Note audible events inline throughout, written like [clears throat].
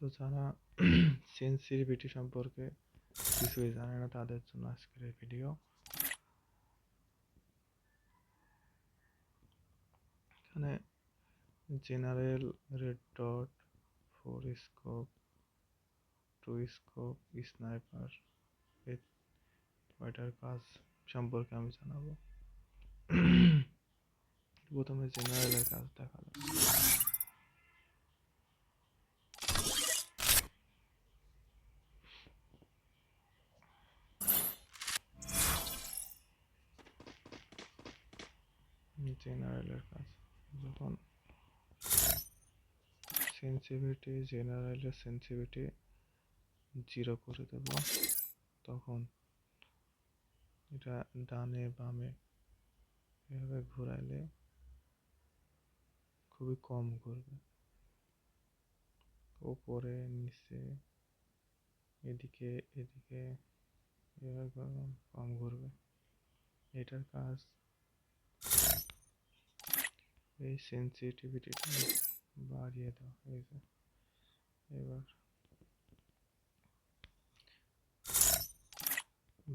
তো যারা [clears throat] সেন্সিটিভিটি সম্পর্কে কিছুই জানে না, তাদের জন্য আজকের এই ভিডিও এখানে general red dot four scope two scope sniper কয়টার কাজ সম্পর্কে আমি জানাব। [clears throat] প্রথমে জেনারেলের কাজ দেখা জেনারেলের কাজ যখন সেন্সিভিটি জেনারেলের সেন্সিভিটি জিরো করে দেব, তখন এটা ডানে বামে এভাবে ঘোরাইলে খুবই কম ঘুরবে ওপরে, নিচে, এদিকে এদিকে এভাবে কম ঘুরবে এটার কাজ এই সেন্সিটিভিটিটা বাড়িয়ে দাও, এই যে। এবার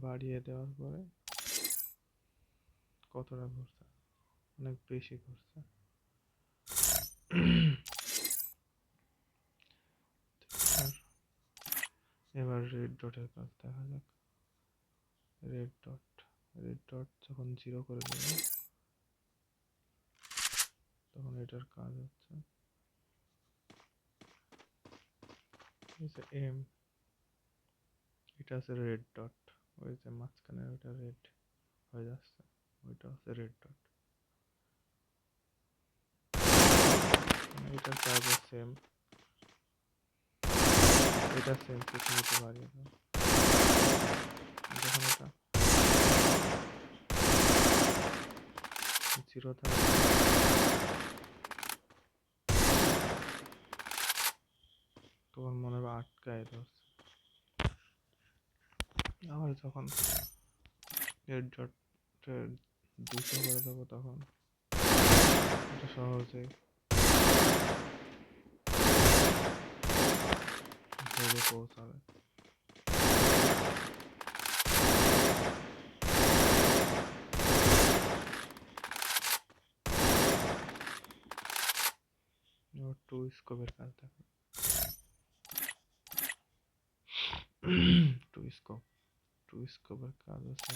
বাড়িয়ে দেওয়ার পরে কতটা ঘুরছে? অনেক বেশি ঘুরছে। এবার রেড ডটের কাজ দেখা যাক। রেড ডট রেড ডট যখন জিরো করে দেবো তখন এটার কাজ হচ্ছে এম এটা আছে রেড ডট ওই যে মাঝখানে ওইটা রেড হয়ে যাচ্ছে ওইটা হচ্ছে রেড ডট এটার কাজও সেম এটা সেম পৃথিবীতে বাড়িয়ে দাও যখন এটা জিরো থাকে তখন মনে হবে আটকায় ধরছে আবার যখন রেড ডট দুশো করে দেবো তখন। এটা সহজেই। ধরে পৌঁছাবে। টু স্কোপের কাজ দেখো। টু স্কোপ টু স্কোপের কাজ আছে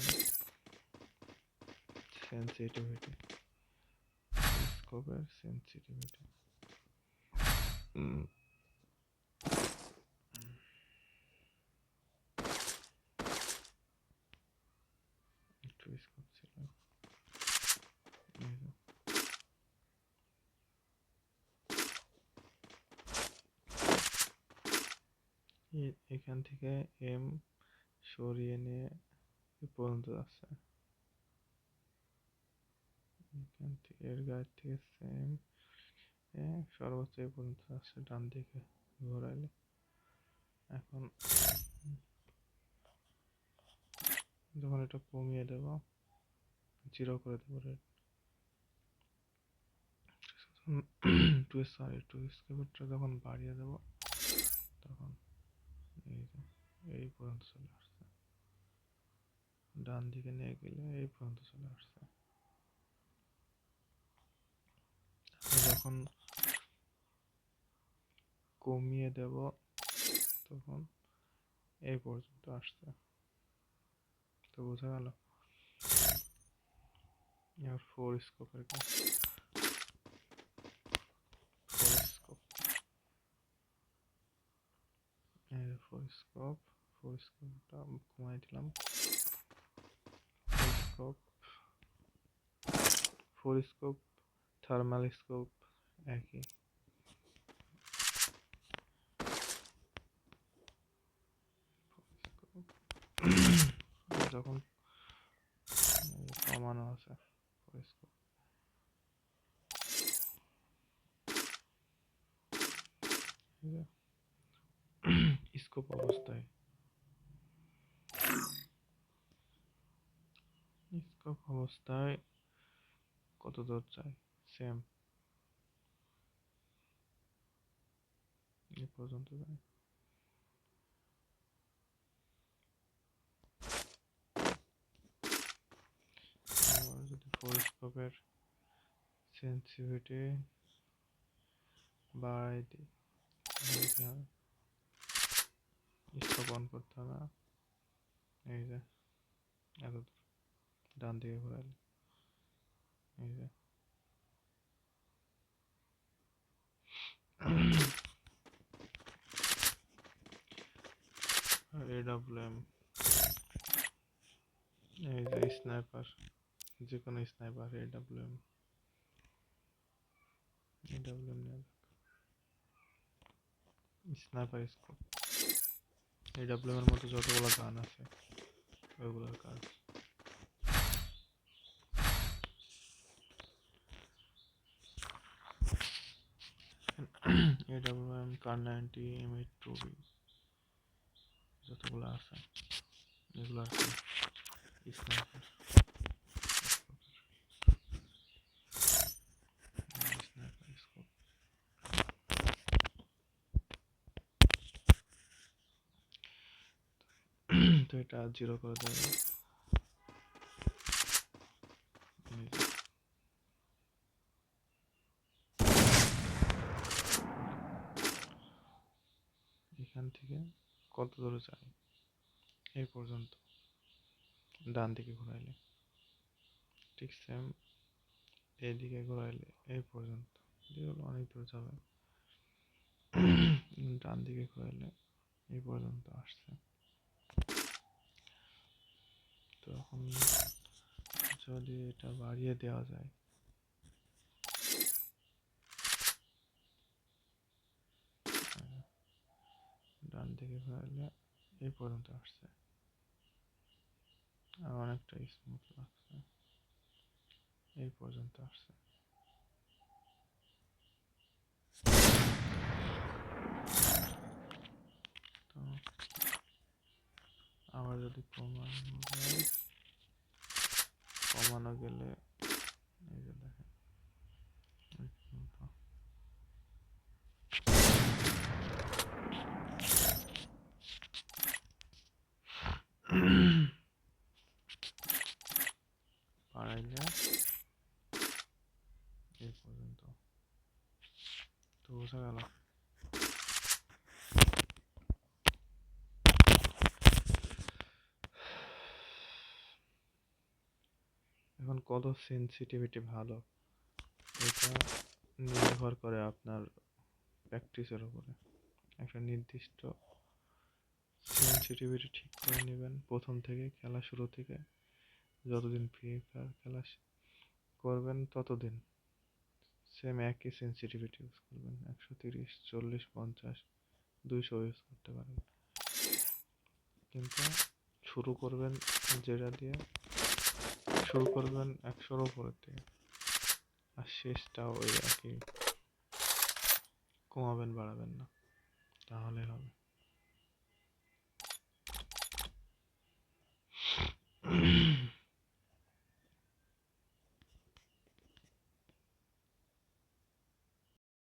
সেন্সিটিভিটি স্কোপের সেন্সিটিভিটি টু স্কোপ ছিল এই যে। এ- এখান থেকে এম সরিয়ে নিয়ে এ পর্যন্ত যাচ্ছে। এখান থেকে এর গায়ের থেকে সেম সর্বোচ্চ এ পর্যন্ত যাচ্ছে, ডান দিকে ঘোরাইলে এখন যখন এটা কমিয়ে দেব জিরো করে দেবো রেড টু সরি টু স্কোয়ারটা যখন বাড়িয়ে দেবো, তখন এই পর্যন্ত চলে আসছে। ডান দিকে নিয়ে গেলে এই পর্যন্ত চলে আসছে। যখন কমিয়ে দেব, তখন এই পর্যন্ত আসছে। তো বোঝা গেল। এবার ফোর স্কোপের কাজ। ফোর ফোর স্কোপ ফোর স্কোপটা কমাই দিলাম। Scope four scope thermal scope একই [coughs] যখন কমানো আছে স্কোপ [coughs] স্কোপ অবস্থায়। স্কোপ অবস্থায় কত দূর চাই সেম পর্যন্ত যায়। যদি ফুল সেন্সিভিটি বাড়াই দিই অন করতে হবে। এই যে, এত দূর ডান দিকে ঘোরালে এই যে এডব্লিউএম এই যে স্নাইপার যে কোনো স্নাইপার এডব্লিউএম এডব্লিউএম নিয়ে স্নাইপার স্কোপ এডব্লিউএম এর মতো যতগুলো গান আছে ওইগুলোর কাজ AWM kar ninety M eight two B যতগুলো আছে, এগুলো স্নাইপার তো এটা জিরো করে দেবে এই যে। এখান থেকে কত দূরে যায়? এই পর্যন্ত। ডান দিকে ঘোরাইলে। ঠিক সেম এইদিকে ঘোরাইলে এই পর্যন্ত। অনেক দূর যাবে। [clears throat] ডান দিকে ঘোরাইলে এই পর্যন্ত আসছে। তো এখন যদি এটা বাড়িয়ে দেওয়া যায় দিকে এই পর্যন্ত আসছে। আর অনেকটা স্মুথ লাগছে। এই পর্যন্ত আসছে। তো আবার যদি কমানো কমানো গেলে এই যে দেখেন এই পর্যন্ত। বাড়াইলে এই পর্যন্ত তো বোঝা গেল এখন কত সেনসিটিভিটি ভালো? এটা নির্ভর করে আপনার প্র্যাকটিসের উপরে। একটা নির্দিষ্ট সেনসিটিভিটি ঠিক করে নেবেন প্রথম থেকে খেলা শুরু থেকে। যতদিন ফ্রি ফায়ার খেলা করবেন ততদিন। সেম একই সেন্সিটিভিটি ইউজ করবেন। একশো তিরিশ, চল্লিশ, পঞ্চাশ, দুইশো ইউজ করতে পারবেন কিন্তু শুরু করবেন যেটা দিয়ে শুরু করবেন একশোর উপরের দিয়ে আর শেষটাও ওই একই। কমাবেন, বাড়াবেন না। তাহলে হবে। mm [clears throat]